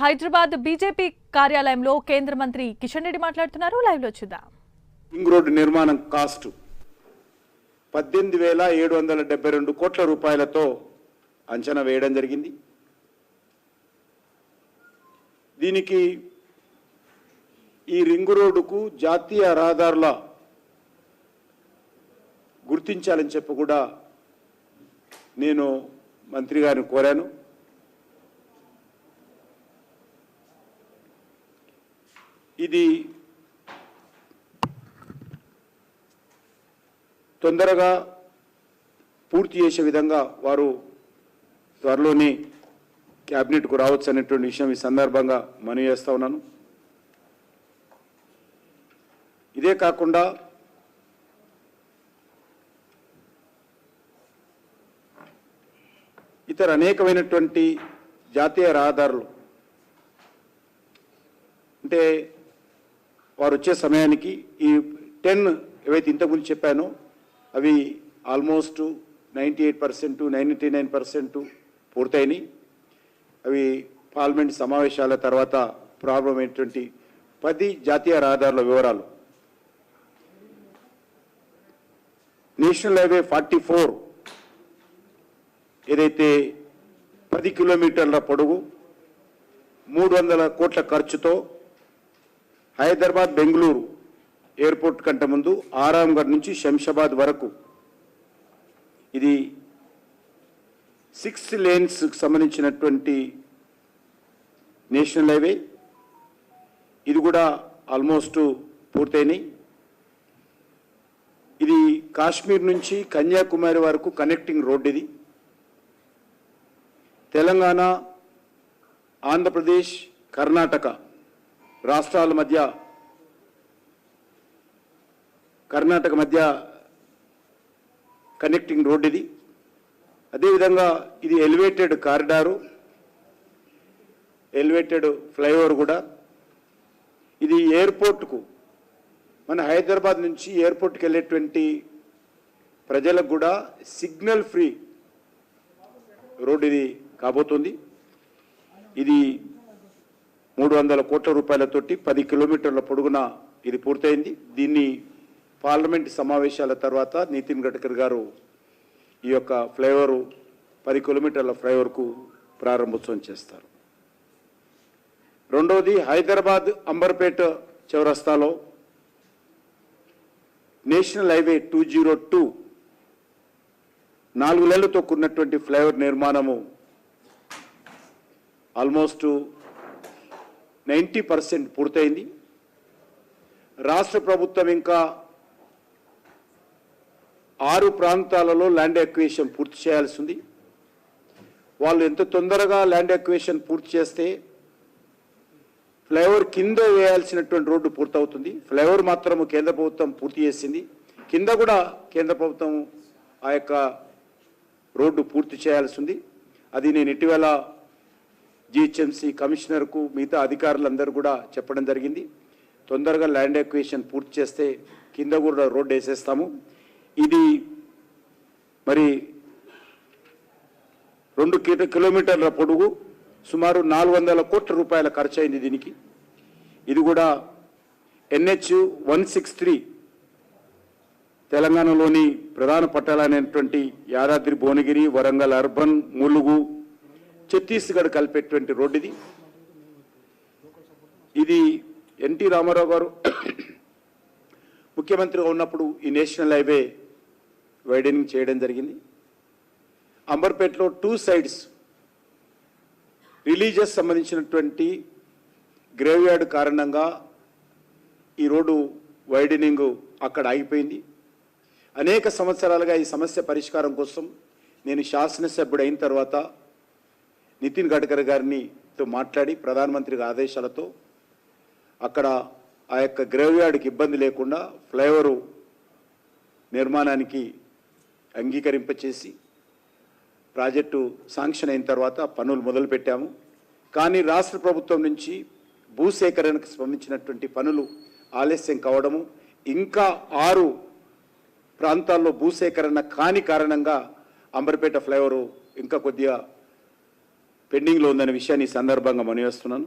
Hyderabad BJP కార్యాలయంలో కేంద్ర మంత్రి కిషన్ రెడ్డి మాట్లాడుతున్నారు. లైవ్లో చూద్దాం. రింగ్ రోడ్డు నిర్మాణం కాస్ట్ పద్దెనిమిది వేల ఏడు వందల డెబ్బై రెండు కోట్ల రూపాయలతో అంచనా వేయడం జరిగింది. దీనికి ఈ రింగు రోడ్డుకు జాతీయ రహదారుల గుర్తించాలని చెప్పి కూడా నేను మంత్రి గారిని కోరాను. ఇది తొందరగా పూర్తి చేసే విధంగా వారు త్వరలోనే క్యాబినెట్కు రావచ్చు అనేటువంటి విషయం ఈ సందర్భంగా మనవి చేస్తూ ఉన్నాను. ఇదే కాకుండా ఇతర అనేకమైనటువంటి జాతీయ రహదారులు అంటే వారు వచ్చే సమయానికి ఈ టెన్ ఏవైతే ఇంతకుముందు చెప్పానో అవి almost ninety eight percent ninety nine percent పూర్తయినాయి. అవి పార్లమెంట్ సమావేశాల తర్వాత ప్రారంభమైనటువంటి పది జాతీయ రహదారుల వివరాలు. నేషనల్ హైవే ఫార్టీ ఫోర్ ఏదైతే పది కిలోమీటర్ల పొడవు మూడు వందల కోట్ల ఖర్చుతో హైదరాబాద్ బెంగళూరు ఎయిర్పోర్ట్ కంటే ముందు ఆరాంఘర్ నుంచి శంషాబాద్ వరకు. ఇది సిక్స్ లేన్స్కి సంబంధించినటువంటి నేషనల్ హైవే. ఇది కూడా ఆల్మోస్ట్ పూర్తయినాయి. ఇది కాశ్మీర్ నుంచి కన్యాకుమారి వరకు కనెక్టింగ్ రోడ్ ఇది. తెలంగాణ ఆంధ్రప్రదేశ్ కర్ణాటక రాష్ట్రాల మధ్య కర్ణాటక మధ్య కనెక్టింగ్ రోడ్ ఇది. అదేవిధంగా ఇది ఎలివేటెడ్ కారిడారు ఎలివేటెడ్ ఫ్లైఓవర్ కూడా. ఇది ఎయిర్పోర్ట్కు మన హైదరాబాద్ నుంచి ఎయిర్పోర్ట్కి వెళ్ళేటువంటి ప్రజలకు కూడా సిగ్నల్ ఫ్రీ రోడ్ ఇది కాబోతుంది. ఇది మూడు వందల కోట్ల రూపాయలతోటి పది కిలోమీటర్ల పొడుగున ఇది పూర్తయింది. దీన్ని పార్లమెంట్ సమావేశాల తర్వాత నితిన్ గడ్కరీ గారు ఈ యొక్క ఫ్లైఓవర్ పది కిలోమీటర్ల ఫ్లైఓవర్కు ప్రారంభోత్సవం చేస్తారు. రెండవది హైదరాబాద్ అంబర్పేట చౌరస్తాలో national highway two zero two నాలుగు నెలలతో కూడినటువంటి ఫ్లైఓవర్ నిర్మాణము ఆల్మోస్ట్ నైంటీ పర్సెంట్ పూర్తయింది. రాష్ట్ర ప్రభుత్వం ఇంకా ఆరు ప్రాంతాలలో ల్యాండ్ ఎక్వేషన్ పూర్తి చేయాల్సి ఉంది. వాళ్ళు ఎంత తొందరగా ల్యాండ్ ఎక్వేషన్ పూర్తి చేస్తే ఫ్లైఓవర్ కింద వేయాల్సినటువంటి రోడ్డు పూర్తవుతుంది. ఫ్లైఓవర్ మాత్రము కేంద్ర ప్రభుత్వం పూర్తి చేసింది. కింద కూడా కేంద్ర ప్రభుత్వం ఆ యొక్క రోడ్డు పూర్తి చేయాల్సి ఉంది. అది నేను ఇటీవల జిహెచ్ఎంసీ కమిషనర్కు మిగతా అధికారులందరూ కూడా చెప్పడం జరిగింది. తొందరగా ల్యాండ్ ఎక్వేషన్ పూర్తి చేస్తే కింద కూడా రోడ్డు వేసేస్తాము. ఇది మరి రెండు కిలోమీటర్ల పొడుగు సుమారు నాలుగు వందల కోట్ల రూపాయల ఖర్చు అయింది దీనికి. ఇది కూడా ఎన్హెచ్ వన్ సిక్స్ త్రీ తెలంగాణలోని ప్రధాన పట్టాలైనటువంటి యాదాద్రి భువనగిరి వరంగల్ అర్బన్ ములుగు ఛత్తీస్గఢ్ కలిపేటువంటి రోడ్డు ఇది ఇది ఎన్టీ రామారావు గారు ముఖ్యమంత్రిగా ఉన్నప్పుడు ఈ నేషనల్ హైవే వైడనింగ్ చేయడం జరిగింది. అంబర్పేటలో టూ సైడ్స్ రిలీజియస్ సంబంధించినటువంటి గ్రేవ్యార్డ్ కారణంగా ఈ రోడ్డు వైడనింగ్ అక్కడ ఆగిపోయింది. అనేక సంవత్సరాలుగా ఈ సమస్య పరిష్కారం కోసం నేను శాసనసభ్యుడు అయిన తర్వాత నితిన్ గడ్కరీ గారినితో మాట్లాడి ప్రధానమంత్రి ఆదేశాలతో అక్కడ ఆ యొక్క గ్రేవ్యార్డ్కి ఇబ్బంది లేకుండా ఫ్లైఓవరు నిర్మాణానికి అంగీకరింపచేసి ప్రాజెక్టు శాంక్షన్ అయిన తర్వాత పనులు మొదలుపెట్టాము. కానీ రాష్ట్ర ప్రభుత్వం నుంచి భూసేకరణకు స్పందించినటువంటి పనులు ఆలస్యం కావడము ఇంకా ఆరు ప్రాంతాల్లో భూసేకరణ కాని కారణంగా అంబర్పేట ఫ్లైఓవర్ ఇంకా కొద్దిగా పెండింగ్లో ఉందనే విషయాన్ని ఈ సందర్భంగా మనవేస్తున్నాను